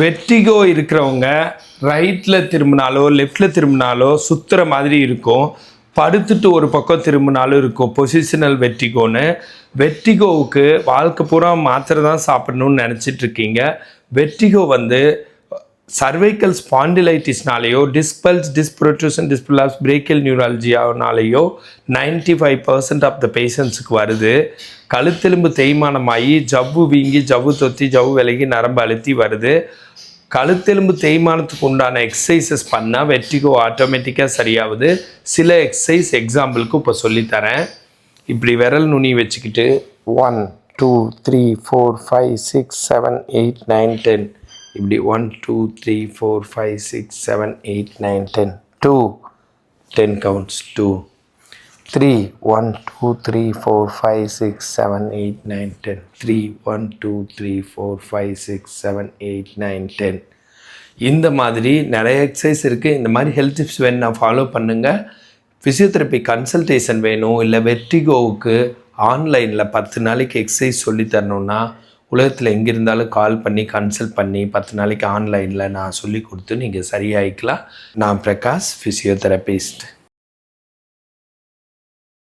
Vertigo இருக்கிறவங்க ரைட்டில் திரும்பினாலோ லெஃப்டில் திரும்பினாலோ சுற்றுற மாதிரி இருக்கும். படுத்துட்டு ஒரு பக்கம் திரும்பினாலும் இருக்கும். பொசிஷனல் வெட்டிகோன்னு வெட்டிகோவுக்கு வாழ்க்கை பூரா மாத்திரை தான் சாப்பிடணும்னு நினச்சிட்டு இருக்கீங்க. வந்து cervical ஸ்பாண்டிலைட்டிஸ்னாலேயோ disc bulge disc protrusion disc prolapse brachial நியூராலஜியானாலேயோ ninety five percent of the பேஷண்ட்ஸுக்கு வருது. கழுத்தெலும்பு தேய்மானமாகி ஜவ்வு வீங்கி ஜவ்வு தொத்தி ஜவ்வு விலகி நரம்பு அழுத்தி வருது. கழுத்தெலும்பு தேய்மானத்துக்கு உண்டான எக்ஸசைசஸ் பண்ணால் வெற்றிகோ ஆட்டோமேட்டிக்காக சரியாகுது. சில எக்ஸசைஸ் எக்ஸாம்பிளுக்கு இப்போ சொல்லித்தரேன். இப்படி விரல் நுனி வச்சுக்கிட்டு one two three four five six seven eight nine ten இப்படி one two three four five six seven eight nine ten two ten counts two three one two three four five six seven eight nine ten three one two three four five six seven eight nine ten இந்த மாதிரி நிறைய exercise இருக்குது இந்த மாதிரி health tips வேணும்னா follow பண்ணுங்கள் physiotherapy consultation வேணும். இல்லை வெர்டிகோவுக்கு ஆன்லைனில் பத்து நாளைக்கு எக்ஸசைஸ் சொல்லி தரணுன்னா உலகத்தில் எங்கே இருந்தாலும் கால் பண்ணி கன்சல்ட் பண்ணி பத்து நாளைக்கு ஆன்லைனில் நான் சொல்லி கொடுத்து நீங்கள் சரியாயிக்கலாம். நான் பிரகாஷ் ஃபிசியோதெரபிஸ்ட்